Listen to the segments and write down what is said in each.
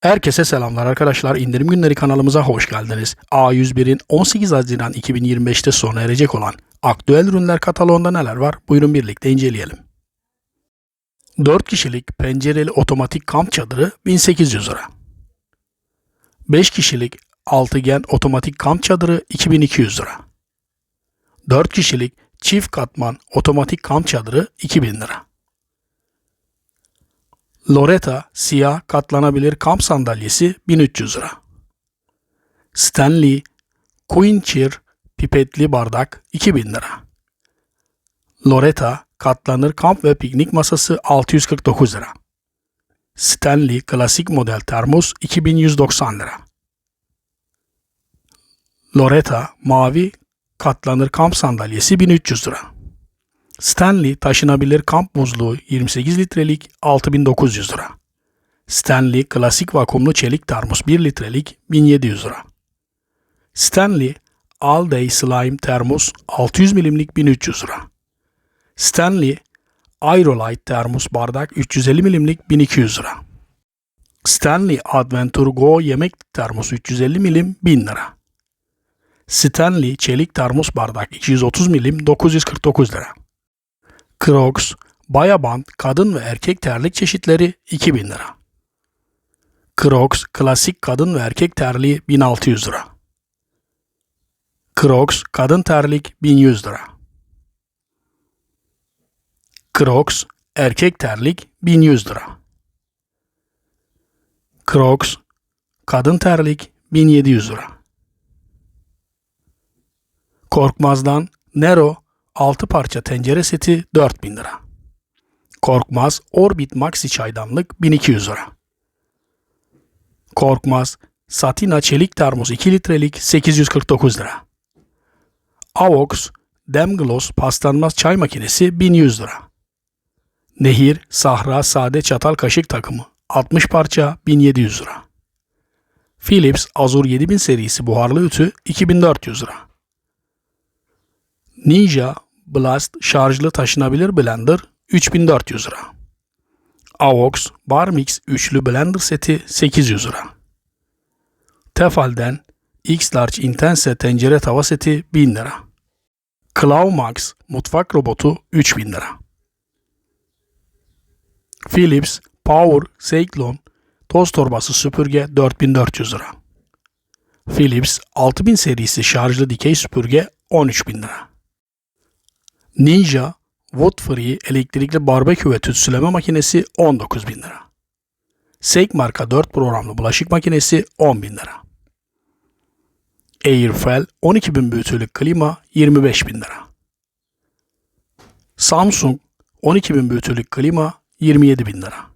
Herkese selamlar arkadaşlar. İndirim günleri kanalımıza hoş geldiniz. A101'in 18 Haziran 2025'te sona erecek olan aktüel ürünler kataloğunda neler var? Buyurun birlikte inceleyelim. 4 kişilik pencereli otomatik kamp çadırı 1800 lira. 5 kişilik altıgen otomatik kamp çadırı 2200 lira. 4 kişilik çift katman otomatik kamp çadırı 2000 lira. Loretta siyah katlanabilir kamp sandalyesi 1300 lira. Stanley Queen Cheer pipetli bardak 2000 lira. Loretta katlanır kamp ve piknik masası 649 lira. Stanley klasik model termos 2190 lira. Loretta mavi katlanır kamp sandalyesi 1300 lira. Stanley taşınabilir kamp buzluğu 28 litrelik 6900 lira. Stanley klasik vakumlu çelik termos 1 litrelik 1700 lira. Stanley All Day Slime termos 600 milimlik 1300 lira. Stanley Aerolite termos bardak 350 milimlik 1200 lira. Stanley Adventure Go yemek termos 350 milim 1000 lira. Stanley çelik termos bardak 230 milim 949 lira. Crocs, Bayaband kadın ve erkek terlik çeşitleri 2000 lira. Crocs klasik kadın ve erkek terliği 1600 lira. Crocs kadın terlik 1100 lira. Crocs erkek terlik 1100 lira. Crocs kadın terlik 1700 lira. Korkmaz'dan Nero 6 parça tencere seti 4000 lira. Korkmaz Orbit Maxi çaydanlık 1200 lira. Korkmaz Satina çelik termos 2 litrelik 849 lira. Avox Demgloss paslanmaz çay makinesi 1100 lira. Nehir Sahra sade çatal kaşık takımı 60 parça 1700 lira. Philips Azur 7000 serisi buharlı ütü 2400 lira. Ninja Blast şarjlı taşınabilir blender 3400 lira. Avox Bar Mix üçlü blender seti 800 lira. Tefal'den X Large Intense tencere tava seti 1000 lira. Claw Max mutfak robotu 3000 lira. Philips Power Cyclone toz torbası süpürge 4400 lira. Philips 6000 serisi şarjlı dikey süpürge 13000 lira. Ninja Wood Free elektrikli barbekü ve tütsüleme makinesi 19 bin lira. Seik marka 4 programlı bulaşık makinesi 10 bin lira. Airfel 12 bin büyütülük klima 25 bin lira. Samsung 12 bin büyütülük klima 27 bin lira.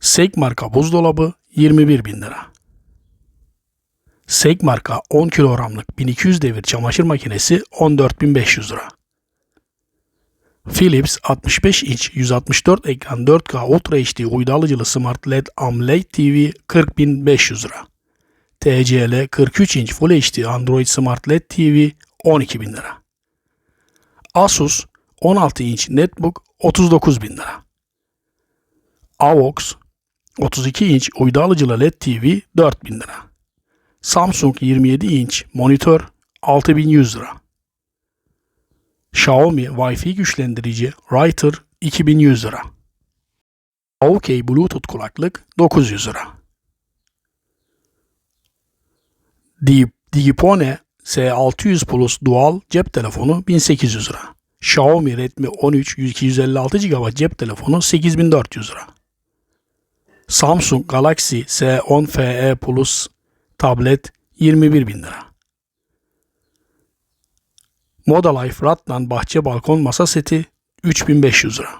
Seik marka buzdolabı 21 bin lira. Seik marka 10 kilogramlık 1200 devir çamaşır makinesi 14.500 lira. Philips 65 inç 164 ekran 4K Ultra HD uydu alıcılı Smart LED AMOLED TV 40.500 lira. TCL 43 inç Full HD Android Smart LED TV 12.000 lira. Asus 16 inç Netbook 39.000 lira. Avox 32 inç uydu alıcılı LED TV 4000 lira. Samsung 27 inç monitör 6100 lira. Xiaomi Wi-Fi güçlendirici Writer 2100 lira. OK Bluetooth kulaklık 900 lira. Di- Digipone S600 Plus Dual cep telefonu 1800 lira. Xiaomi Redmi 13 256 GB cep telefonu 8400 lira. Samsung Galaxy S10 FE Plus tablet 21 bin lira. Moda Life Rattan bahçe balkon masa seti 3500 lira.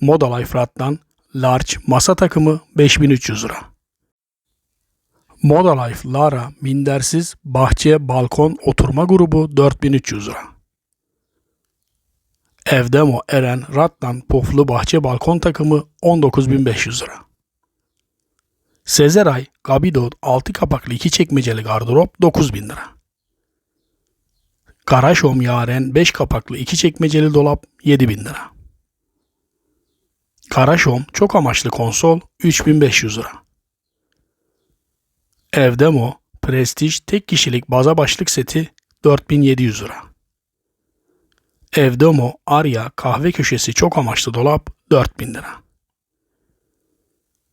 Moda Life Rattan large masa takımı 5300 lira. Moda Life Lara mindersiz bahçe balkon oturma grubu 4300 lira. Evdemo Eren Rattan puflu bahçe balkon takımı 19500 lira. Sezeray Gabido 6 kapaklı 2 çekmeceli gardırop 9000 lira. Karaşom Yaren 5 kapaklı 2 çekmeceli dolap 7000 lira. Karaşom çok amaçlı konsol 3500 lira. Evdemo Prestige tek kişilik baza başlık seti 4700 lira. Evdemo Arya kahve köşesi çok amaçlı dolap 4000 lira.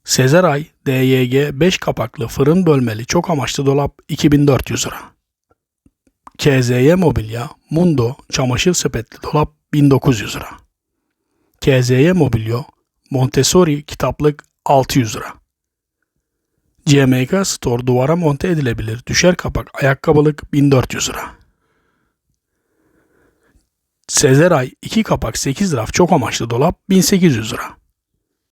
Sezeray DYG 5 kapaklı fırın bölmeli çok amaçlı dolap 2400 lira. KZY Mobilya Mundo çamaşır sepetli dolap 1900 lira. KZY Mobilyo Montessori kitaplık 600 lira. CMK Store duvara monte edilebilir düşer kapak ayakkabılık 1400 lira. Sezeray 2 kapak 8 raf çok amaçlı dolap 1800 lira.